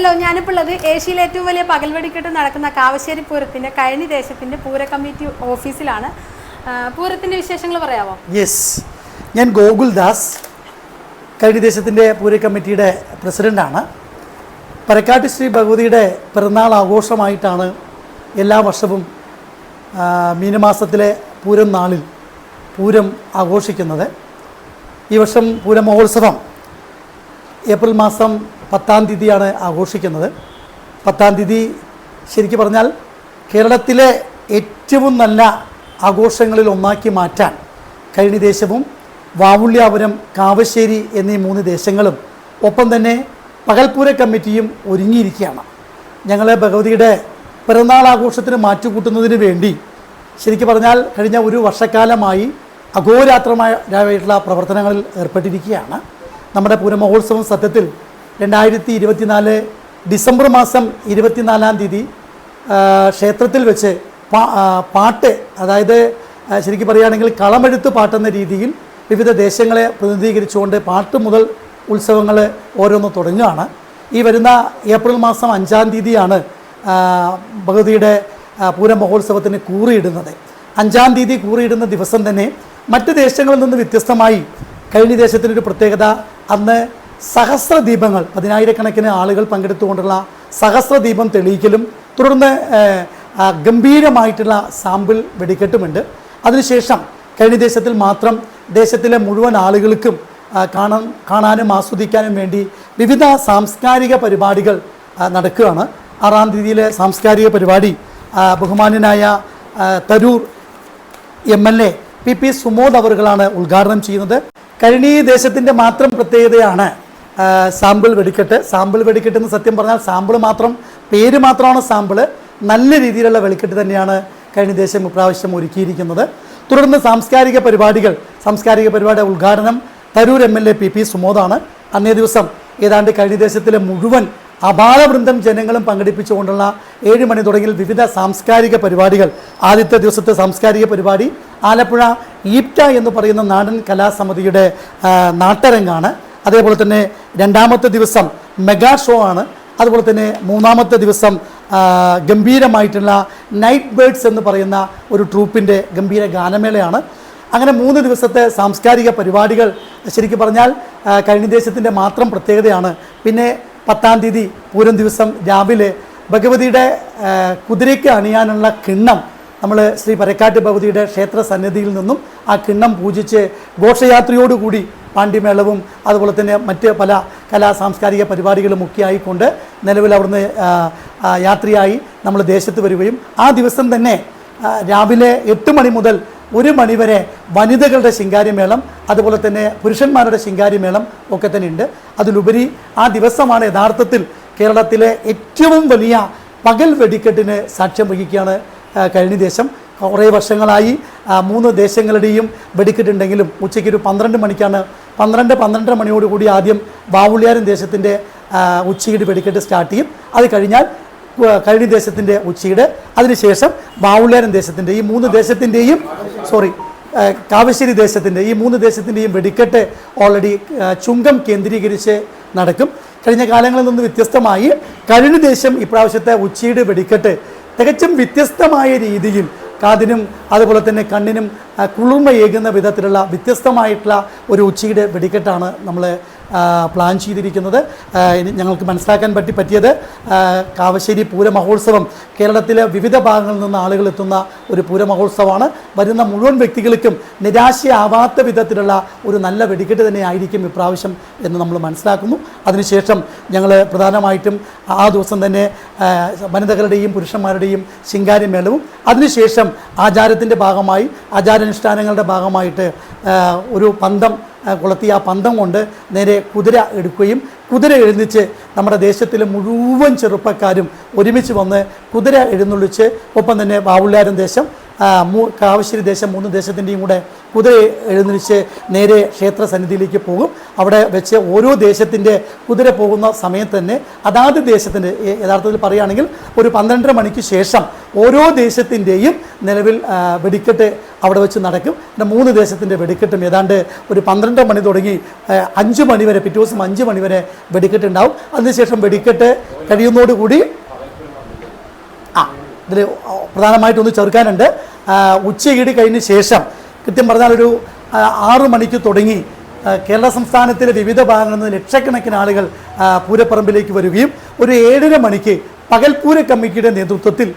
Hello ഞാനിപ്പോൾ ഉള്ളത് ഏഷ്യയിലെ ഏറ്റവും വലിയ പകൽ വെടിക്കെട്ട് നടക്കുന്ന കാവശ്ശേരി പൂരത്തിന്റെ കഴിഞ്ഞ ദേശത്തിന്റെ പൂര കമ്മിറ്റി ഓഫീസിലാണ്. പൂരത്തിന്റെ വിശേഷങ്ങൾ പറയാമോ യെസ് ഞാൻ ഗോകുൽ ദാസ് കഴിഞ്ഞ ദേശത്തിന്റെ പൂര കമ്മിറ്റിയുടെ പ്രസിഡന്റാണ് പരക്കാട്ട് ശ്രീ ഭഗവതിയുടെ പിറന്നാൾ ആഘോഷമായിട്ടാണ് എല്ലാ വർഷവും മീനമാസത്തിലെ പൂരം നാളിൽ പൂരം ആഘോഷിക്കുന്നത്. ഈ വർഷം പൂരമഹോത്സവം ഏപ്രിൽ മാസം പത്താം തീയതിയാണ് ആഘോഷിക്കുന്നത്. പത്താം തീയതി ശരിക്കും പറഞ്ഞാൽ കേരളത്തിലെ ഏറ്റവും നല്ല ആഘോഷങ്ങളിൽ ഒന്നാക്കി മാറ്റാൻ കഴിഞ്ഞ ദേശവും വാവുള്ളിയാപുരം കാവശ്ശേരി എന്നീ മൂന്ന് ദേശങ്ങളും ഒപ്പം തന്നെ പകൽപ്പൂര കമ്മിറ്റിയും ഒരുങ്ങിയിരിക്കുകയാണ്. ഞങ്ങൾ ഭഗവതിയുടെ പിറന്നാൾ ആഘോഷത്തിന് മാറ്റുകൂട്ടുന്നതിന് വേണ്ടി ശരിക്കും പറഞ്ഞാൽ കഴിഞ്ഞ ഒരു വർഷക്കാലമായി അഘോരാത്രമായിട്ടുള്ള പ്രവർത്തനങ്ങളിൽ ഏർപ്പെട്ടിരിക്കുകയാണ്. നമ്മുടെ പൂരമഹോത്സവം സത്യത്തിൽ രണ്ടായിരത്തി ഇരുപത്തിനാല് ഡിസംബർ മാസം ഇരുപത്തിനാലാം തീയതി ക്ഷേത്രത്തിൽ വെച്ച് പാട്ട് അതായത് ശരിക്കും പറയുകയാണെങ്കിൽ കളമെഴുത്ത് പാട്ടെന്ന രീതിയിൽ വിവിധ ദേശങ്ങളെ പ്രതിനിധീകരിച്ചുകൊണ്ട് പാട്ട് മുതൽ ഉത്സവങ്ങൾ ഓരോന്ന് തുടങ്ങുകയാണ്. ഈ വരുന്ന ഏപ്രിൽ മാസം അഞ്ചാം തീയതിയാണ് ഭഗവതിയുടെ പൂര മഹോത്സവത്തിന് കൂറിയിടുന്നത്. അഞ്ചാം തീയതി കൂറിയിടുന്ന ദിവസം തന്നെ മറ്റ് ദേശങ്ങളിൽ നിന്ന് വ്യത്യസ്തമായി കഴിഞ്ഞ ദേശത്തിനൊരു പ്രത്യേകത അന്ന് സഹസ്ര ദീപങ്ങൾ പതിനായിരക്കണക്കിന് ആളുകൾ പങ്കെടുത്തുകൊണ്ടുള്ള സഹസ്ര ദീപം തെളിയിക്കലും തുടർന്ന് ഗംഭീരമായിട്ടുള്ള സാമ്പിൾ വെടിക്കെട്ടുമുണ്ട്. അതിനുശേഷം കഴിഞ്ഞ ദേശത്തിൽ മാത്രം ദേശത്തിലെ മുഴുവൻ ആളുകൾക്കും കാണാൻ കാണാനും ആസ്വദിക്കാനും വേണ്ടി വിവിധ സാംസ്കാരിക പരിപാടികൾ നടക്കുകയാണ്. ആറാം തീയതിയിലെ സാംസ്കാരിക പരിപാടി ബഹുമാന്യനായ Tharoor M L A P P Sumod അവറുകളാണ് ഉദ്ഘാടനം ചെയ്യുന്നത്. കഴിഞ്ഞ ദേശത്തിന്റെ മാത്രം പ്രത്യേകതയാണ് സാമ്പിൾ വെടിക്കെട്ട്. സാമ്പിൾ വെടിക്കെട്ട് എന്ന് സത്യം പറഞ്ഞാൽ സാമ്പിൾ മാത്രം പേര് മാത്രമാണ് സാമ്പിൾ നല്ല രീതിയിലുള്ള വെളിക്കെട്ട് തന്നെയാണ് കഴിഞ്ഞ ദേശം ഇപ്രാവശ്യം ഒരുക്കിയിരിക്കുന്നത്. തുടർന്ന് സാംസ്കാരിക പരിപാടികൾ സാംസ്കാരിക പരിപാടി ഉദ്ഘാടനം Tharoor M L A P P സുമോദാണ്. അന്നേ ദിവസം ഏതാണ്ട് കഴിഞ്ഞ ദേശത്തിലെ മുഴുവൻ അപാരവൃന്ദം ജനങ്ങളും പങ്കെടുപ്പിച്ചുകൊണ്ടുള്ള ഏഴ് മണി തുടങ്ങിയ വിവിധ സാംസ്കാരിക പരിപാടികൾ. ആദ്യത്തെ ദിവസത്തെ സാംസ്കാരിക പരിപാടി ആലപ്പുഴ ഈപ്റ്റ എന്ന് പറയുന്ന നാടൻ കലാസമിതിയുടെ നാട്ടരങ്ങാണ്. അതേപോലെ തന്നെ രണ്ടാമത്തെ ദിവസം മെഗാ ഷോ ആണ്. അതുപോലെ തന്നെ മൂന്നാമത്തെ ദിവസം ഗംഭീരമായിട്ടുള്ള നൈറ്റ് ബേർഡ്സ് എന്ന് പറയുന്ന ഒരു ട്രൂപ്പിന്റെ ഗംഭീര ഗാനമേളയാണ്. അങ്ങനെ മൂന്ന് ദിവസത്തെ സാംസ്കാരിക പരിപാടികൾ ശരിക്കും പറഞ്ഞാൽ കഴിഞ്ഞ മാത്രം പ്രത്യേകതയാണ്. പിന്നെ പത്താം തീയതി പൂരം ദിവസം രാവിലെ ഭഗവതിയുടെ കുതിരയ്ക്ക് അണിയാനുള്ള കിണ്ണം നമ്മൾ ശ്രീ പരക്കാട്ട് ഭഗവതിയുടെ ക്ഷേത്ര സന്നിധിയിൽ നിന്നും ആ കിണ്ണം പൂജിച്ച് ഘോഷയാത്രയോടുകൂടി പാണ്ഡിമേളവും അതുപോലെ തന്നെ മറ്റ് പല കലാ സാംസ്കാരിക പരിപാടികളും ഒക്കെ ആയിക്കൊണ്ട് നിലവിൽ അവിടുന്ന് യാത്രയായി നമ്മൾ ദേശത്ത് വരികയും ആ ദിവസം തന്നെ രാവിലെ എട്ട് മണി മുതൽ ഒരു മണിവരെ വനിതകളുടെ ശിങ്കാരിമേളം അതുപോലെ തന്നെ പുരുഷന്മാരുടെ ശിങ്കാരിമേളം ഒക്കെ തന്നെ ഉണ്ട്. അതിലുപരി ആ ദിവസമാണ് യഥാർത്ഥത്തിൽ കേരളത്തിലെ ഏറ്റവും വലിയ പകൽ വെടിക്കെട്ടിന് സാക്ഷ്യം വഹിക്കുകയാണ് കഴിഞ്ഞ ദേശം. കുറേ വർഷങ്ങളായി മൂന്ന് ദേശങ്ങളുടെയും വെടിക്കെട്ടുണ്ടെങ്കിലും ഉച്ചയ്ക്ക് ഒരു പന്ത്രണ്ട് മണിക്കാണ് പന്ത്രണ്ട് പന്ത്രണ്ടര മണിയോടുകൂടി ആദ്യം ബാവുള്ളിയാരൻ ദേശത്തിന്റെ ഉച്ചയുടെ വെടിക്കെട്ട് സ്റ്റാർട്ട് ചെയ്യും. അത് കഴിഞ്ഞാൽ കഴിഞ്ഞ ദേശത്തിന്റെ ഉച്ചയുടെ അതിനുശേഷം ബാവുള്ളിയാരൻ ദേശത്തിന്റെ ഈ മൂന്ന് ദേശത്തിന്റെയും സോറി കാവശ്ശേരി ദേശത്തിന്റെ ഈ മൂന്ന് ദേശത്തിന്റെയും വെടിക്കെട്ട് ഓൾറെഡി ചുങ്കം കേന്ദ്രീകരിച്ച് നടക്കും. കഴിഞ്ഞ കാലങ്ങളിൽ നിന്ന് വ്യത്യസ്തമായി കഴിഞ്ഞ ദേശം ഇപ്രാവശ്യത്തെ ഉച്ചയുടെ വെടിക്കെട്ട് തികച്ചും വ്യത്യസ്തമായ രീതിയിൽ കാതിനും അതുപോലെ തന്നെ കണ്ണിനും കുളിർമയേകുന്ന വിധത്തിലുള്ള വ്യത്യസ്തമായിട്ടുള്ള ഒരു ഉച്ചയുടെ വെടിക്കെട്ടാണ് നമ്മൾ പ്ലാൻ ചെയ്തിരിക്കുന്നത്. ഞങ്ങൾക്ക് മനസ്സിലാക്കാൻ പറ്റി പറ്റിയത് കാവശ്ശേരി പൂരമഹോത്സവം കേരളത്തിലെ വിവിധ ഭാഗങ്ങളിൽ നിന്ന് ആളുകൾ എത്തുന്ന ഒരു പൂരമഹോത്സവമാണ്. വരുന്ന മുഴുവൻ വ്യക്തികൾക്കും നിരാശയാവാത്ത വിധത്തിലുള്ള ഒരു നല്ല വെടിക്കെട്ട് തന്നെ ആയിരിക്കും ഇപ്രാവശ്യം എന്ന് നമ്മൾ മനസ്സിലാക്കുന്നു. അതിനുശേഷം ഞങ്ങൾ പ്രധാനമായിട്ടും ആ ദിവസം തന്നെ വനിതകളുടെയും പുരുഷന്മാരുടെയും ശിങ്കാരിമേളവും അതിനുശേഷം ആചാരത്തിന്റെ ഭാഗമായി ആചാരാനുഷ്ഠാനങ്ങളുടെ ഭാഗമായിട്ട് ഒരു പന്തം ആ, കൊളുത്തി ആ പന്തം കൊണ്ട് നേരെ കുതിര എടുക്കുകയും കുതിര എഴുന്നേച്ച് നമ്മുടെ ദേശത്തിലെ മുഴുവൻ ചെറുപ്പക്കാരും ഒരുമിച്ച് വന്ന് കുതിര എഴുന്നള്ളിച്ച് ഒപ്പം തന്നെ വാവുള്ളാരൻ ദേശം കാവശ്ശേരി ദേശം മൂന്ന് ദേശത്തിന്റെയും കൂടെ കുതിര എഴുന്നള്ളിച്ച് നേരെ ക്ഷേത്ര സന്നിധിയിലേക്ക് പോകും. അവിടെ വെച്ച് ഓരോ ദേശത്തിന്റെ കുതിര പോകുന്ന സമയത്ത് തന്നെ അതാത് ദേശത്തിന്റെ യഥാർത്ഥത്തിൽ പറയുകയാണെങ്കിൽ ഒരു പന്ത്രണ്ടര മണിക്ക് ശേഷം ഓരോ ദേശത്തിന്റെയും നിലവിൽ വെടിക്കെട്ട് അവിടെ വെച്ച് നടക്കും. പിന്നെ മൂന്ന് ദേശത്തിന്റെ വെടിക്കെട്ടും ഏതാണ്ട് ഒരു പന്ത്രണ്ട് മണി തുടങ്ങി അഞ്ച് മണി വരെ പിറ്റേ ദിവസം അഞ്ച് മണി വരെ വെടിക്കെട്ട് ഉണ്ടാവും. അതിനുശേഷം വെടിക്കെട്ട് കഴിയുന്നതോടുകൂടി ആ ഇതിൽ പ്രധാനമായിട്ടൊന്ന് ചേർക്കാനുണ്ട് ആ, ഉച്ചയിടി കഴിഞ്ഞ ശേഷം കൃത്യം പറഞ്ഞാൽ ഒരു ആറു മണിക്ക് തുടങ്ങി കേരള സംസ്ഥാനത്തിലെ വിവിധ ഭാഗങ്ങളിൽ നിന്ന് ലക്ഷക്കണക്കിന് ആളുകൾ പൂരപ്പറമ്പിലേക്ക് വരികയും ഒരു ഏഴര മണിക്ക് പകൽപൂര കമ്മിറ്റിയുടെ നേതൃത്വത്തിൽ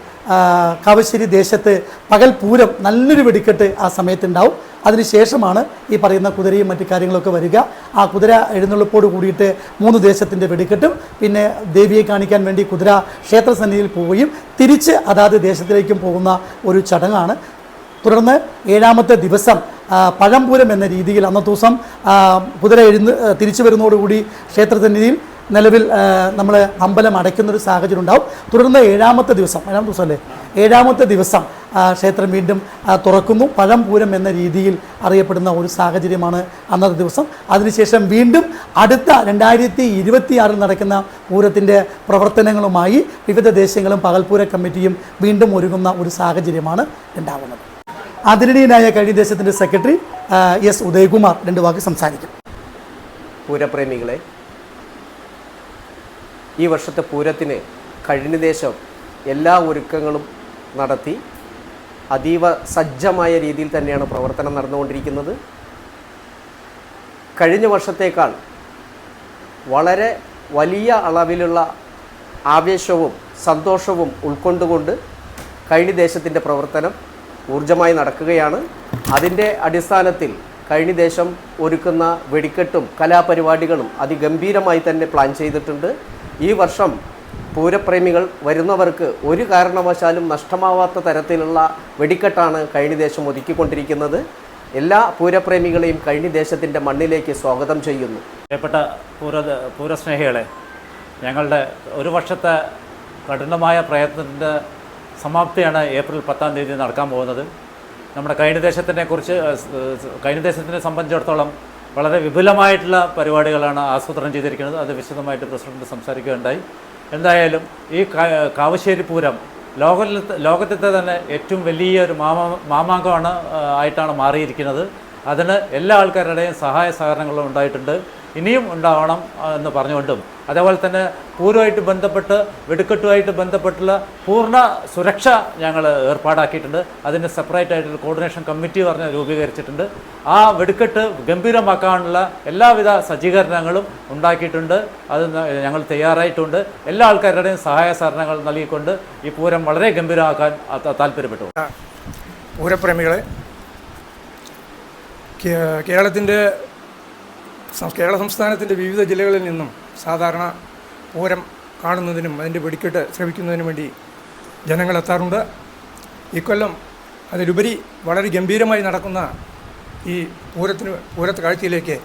കാവശ്ശേരി ദേശത്ത് പകൽപൂരം നല്ലൊരു വെടിക്കെട്ട് ആ സമയത്തുണ്ടാവും. അതിനുശേഷമാണ് ഈ പറയുന്ന കുതിരയും മറ്റു കാര്യങ്ങളൊക്കെ വരിക. ആ കുതിര എഴുന്നള്ളിപ്പോട് കൂടിയിട്ട് മൂന്ന് ദേശത്തിന്റെ വെടിക്കെട്ടും പിന്നെ ദേവിയെ കാണിക്കാൻ വേണ്ടി കുതിര ക്ഷേത്രസന്നിധിയിൽ പോവുകയും തിരിച്ച് അതാത് ദേശത്തിലേക്കും പോകുന്ന ഒരു ചടങ്ങാണ്. തുടർന്ന് ഏഴാമത്തെ ദിവസം പഴംപൂരം എന്ന രീതിയിൽ അന്നത്തെ ദിവസം കുതിര എഴുന്ന് തിരിച്ചു വരുന്നതോടുകൂടി ക്ഷേത്രസന്നിധിയിൽ നിലവിൽ നമ്മൾ അമ്പലം അടയ്ക്കുന്ന ഒരു സാഹചര്യം ഉണ്ടാവും തുടർന്ന് ഏഴാമത്തെ ദിവസം ഏഴാമത്തെ ദിവസം അല്ലേ ഏഴാമത്തെ ദിവസം ക്ഷേത്രം വീണ്ടും തുറക്കുന്നു. പഴം പൂരം എന്ന രീതിയിൽ അറിയപ്പെടുന്ന ഒരു സാഹചര്യമാണ് അന്നത്തെ ദിവസം. അതിനുശേഷം വീണ്ടും അടുത്ത രണ്ടായിരത്തി ഇരുപത്തിയാറിൽ നടക്കുന്ന പൂരത്തിന്റെ പ്രവർത്തനങ്ങളുമായി വിവിധ ദേശങ്ങളും പകൽപൂര കമ്മിറ്റിയും വീണ്ടും ഒരുങ്ങുന്ന ഒരു സാഹചര്യമാണ് ഉണ്ടാകുന്നത് അതിനിടയിലായ കഴിഞ്ഞ ദേശത്തിന്റെ സെക്രട്ടറി എസ്. ഉദയകുമാർ രണ്ട് വാക്ക് സംസാരിക്കും. പൂരപ്രേമികളെ ഈ വർഷത്തെ പൂരത്തിന് കഴിഞ്ഞ ദേശം എല്ലാ ഒരുക്കങ്ങളും നടത്തി അതീവ സജ്ജമായ രീതിയിൽ തന്നെയാണ് പ്രവർത്തനം നടന്നുകൊണ്ടിരിക്കുന്നത്. കഴിഞ്ഞ വർഷത്തേക്കാൾ വളരെ വലിയ അളവിലുള്ള ആവേശവും സന്തോഷവും ഉൾക്കൊണ്ടുകൊണ്ട് കഴിഞ്ഞ ദേശത്തിന്റെ പ്രവർത്തനം ഊർജമായി നടക്കുകയാണ്. അതിന്റെ അടിസ്ഥാനത്തിൽ കഴിഞ്ഞ ദേശം ഒരുക്കുന്ന വെടിക്കെട്ടും കലാപരിപാടികളും അതിഗംഭീരമായി തന്നെ പ്ലാൻ ചെയ്തിട്ടുണ്ട്. ഈ വർഷം പൂരപ്രേമികൾ വരുന്നവർക്ക് ഒരു കാരണവശാലും നഷ്ടമാവാത്ത തരത്തിലുള്ള വെടിക്കെട്ടാണ് കഴിഞ്ഞ ദേശം ഒതുക്കിക്കൊണ്ടിരിക്കുന്നത്. എല്ലാ പൂരപ്രേമികളെയും കഴിഞ്ഞ ദേശത്തിന്റെ മണ്ണിലേക്ക് സ്വാഗതം ചെയ്യുന്നു. പ്രിയപ്പെട്ട പൂര പൂരസ്നേഹികളെ ഞങ്ങളുടെ ഒരു വർഷത്തെ കഠിനമായ പ്രയത്നത്തിന്റെ സമാപ്തിയാണ് ഏപ്രിൽ പത്താം തീയതി നടക്കാൻ പോകുന്നത്. നമ്മുടെ കഴിഞ്ഞ ദേശത്തിനെ കുറിച്ച് കഴിഞ്ഞ ദേശത്തിനെ സംബന്ധിച്ചിടത്തോളം വളരെ വിപുലമായിട്ടുള്ള പരിപാടികളാണ് ആസൂത്രണം ചെയ്തിരിക്കുന്നത്. അത് വിശദമായിട്ട് പ്രസിഡന്റ് സംസാരിക്കുകയുണ്ടായി. എന്തായാലും ഈ കാവശ്ശേരി പൂരം ലോകത്തിൽ ലോകത്തെ തന്നെ ഏറ്റവും വലിയൊരു മാമ മാമാങ്കമാണ് ആയിട്ടാണ് മാറിയിരിക്കുന്നത്. അതിന് എല്ലാ ആൾക്കാരുടെയും സഹായ സഹകരണങ്ങളും ഉണ്ടായിട്ടുണ്ട്. ഇനിയും ഉണ്ടാവണം എന്ന് പറഞ്ഞുകൊണ്ടും. അതേപോലെ തന്നെ പൂരമായിട്ട് ബന്ധപ്പെട്ട് വെടിക്കെട്ടുമായിട്ട് ബന്ധപ്പെട്ടുള്ള പൂർണ സുരക്ഷ ഞങ്ങൾ ഏർപ്പാടാക്കിയിട്ടുണ്ട്. അതിന് സെപ്പറേറ്റ് ആയിട്ടൊരു കോർഡിനേഷൻ കമ്മിറ്റി പറഞ്ഞ് രൂപീകരിച്ചിട്ടുണ്ട്. ആ വെടിക്കെട്ട് ഗംഭീരമാക്കാനുള്ള എല്ലാവിധ സജ്ജീകരണങ്ങളും ഉണ്ടാക്കിയിട്ടുണ്ട്. അത് ഞങ്ങൾ തയ്യാറായിട്ടുണ്ട്. എല്ലാ ആൾക്കാരുടെയും സഹായ സഹകരണങ്ങൾ നൽകിക്കൊണ്ട് ഈ പൂരം വളരെ ഗംഭീരമാക്കാൻ താല്പര്യപ്പെട്ടു. പൂരപ്രേമികളെ കേരളത്തിന്റെ കേരള സംസ്ഥാനത്തിന്റെ വിവിധ ജില്ലകളിൽ നിന്നും സാധാരണ പൂരം കാണുന്നതിനും അതിന്റെ വെടിക്കെട്ട് ശ്രമിക്കുന്നതിനും വേണ്ടി ജനങ്ങൾ എത്താറുണ്ട്. ഇക്കൊല്ലം അതിലുപരി വളരെ ഗംഭീരമായി നടക്കുന്ന ഈ പൂരത്തിന് പൂരത്ത് കാഴ്ചയിലേക്ക്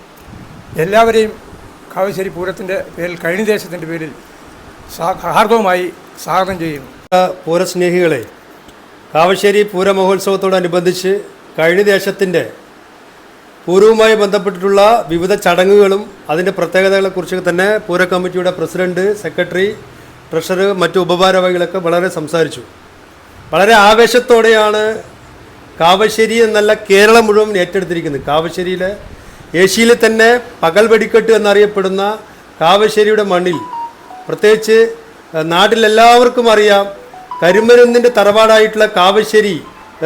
എല്ലാവരെയും കാവശ്ശേരി പൂരത്തിന്റെ പേരിൽ കഴിഞ്ഞ ദേശത്തിന്റെ പേരിൽ ഹാർദവമായി സ്വാഗതം ചെയ്യുന്നു. പൂരസ്നേഹികളെ കാവശ്ശേരി പൂരമഹോത്സവത്തോടനുബന്ധിച്ച് കഴിഞ്ഞ ദേശത്തിന്റെ പൂരവുമായി ബന്ധപ്പെട്ടിട്ടുള്ള വിവിധ ചടങ്ങുകളും അതിന്റെ പ്രത്യേകതകളെക്കുറിച്ച് തന്നെ പൂര കമ്മിറ്റിയുടെ പ്രസിഡന്റ് സെക്രട്ടറി ട്രഷറർ മറ്റു ഉപഭാരവാഹികളൊക്കെ വളരെ സംസാരിച്ചു. വളരെ ആവേശത്തോടെയാണ് കാവശ്ശേരി എന്നല്ല കേരളം മുഴുവൻ ഏറ്റെടുത്തിരിക്കുന്നത്. കാവശ്ശേരിയിലെ ഏഷ്യയിലെ തന്നെ പകൽ വെടിക്കെട്ട് എന്നറിയപ്പെടുന്ന കാവശ്ശേരിയുടെ മണ്ണിൽ പ്രത്യേകിച്ച് നാട്ടിലെല്ലാവർക്കും അറിയാം കരിമരുന്നിന്റെ തറവാടായിട്ടുള്ള കാവശ്ശേരി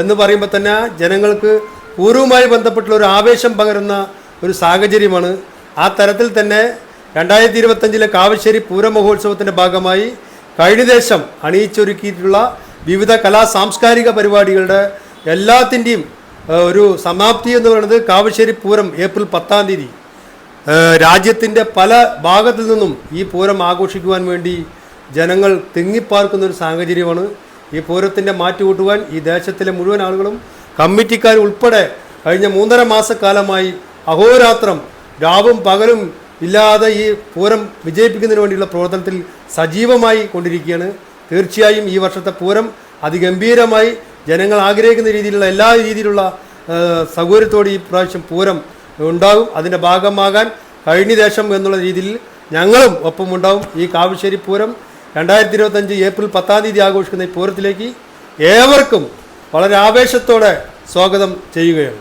എന്ന് പറയുമ്പോൾ തന്നെ ജനങ്ങൾക്ക് പൂർവമായി ബന്ധപ്പെട്ടുള്ള ഒരു ആവേശം പകരുന്ന ഒരു സാഹചര്യമാണ്. ആ തരത്തിൽ തന്നെ രണ്ടായിരത്തി ഇരുപത്തഞ്ചിലെ കാവശ്ശേരി പൂരമഹോത്സവത്തിന്റെ ഭാഗമായി കഴിഞ്ഞ ദേശം അണിയിച്ചൊരുക്കിയിട്ടുള്ള വിവിധ കലാ സാംസ്കാരിക പരിപാടികളുടെ എല്ലാത്തിന്റെയും ഒരു സമാപ്തി എന്ന് പറയുന്നത് കാവശ്ശേരി പൂരം ഏപ്രിൽ പത്താം തീയതി. രാജ്യത്തിന്റെ പല ഭാഗത്തു നിന്നും ഈ പൂരം ആഘോഷിക്കുവാൻ വേണ്ടി ജനങ്ങൾ തിങ്ങിപ്പാർക്കുന്ന ഒരു സാഹചര്യമാണ്. ഈ പൂരത്തിന്റെ മാറ്റുകൂട്ടുവാൻ ഈ ദേശത്തിലെ മുഴുവൻ ആളുകളും കമ്മിറ്റിക്കാർ ഉൾപ്പെടെ കഴിഞ്ഞ മൂന്നര മാസക്കാലമായി അഹോരാത്രം രാവും പകലും ഇല്ലാതെ ഈ പൂരം വിജയിപ്പിക്കുന്നതിന് വേണ്ടിയുള്ള പ്രവർത്തനത്തിൽ സജീവമായി കൊണ്ടിരിക്കുകയാണ്. തീർച്ചയായും ഈ വർഷത്തെ പൂരം അതിഗംഭീരമായി ജനങ്ങൾ ആഗ്രഹിക്കുന്ന രീതിയിലുള്ള എല്ലാ രീതിയിലുള്ള സൗകര്യത്തോടെ ഈ പ്രാവശ്യം പൂരം ഉണ്ടാകും. അതിന്റെ ഭാഗമാകാൻ കഴിഞ്ഞ ദേശം എന്നുള്ള രീതിയിൽ ഞങ്ങളും ഒപ്പമുണ്ടാവും. ഈ കാവശ്ശേരി പൂരം രണ്ടായിരത്തി ഇരുപത്തഞ്ച് ഏപ്രിൽ പത്താം തീയതി ആഘോഷിക്കുന്ന ഈ പൂരത്തിലേക്ക് ഏവർക്കും വളരെ ആവേശത്തോടെ സ്വാഗതം ചെയ്യുകയാണ്.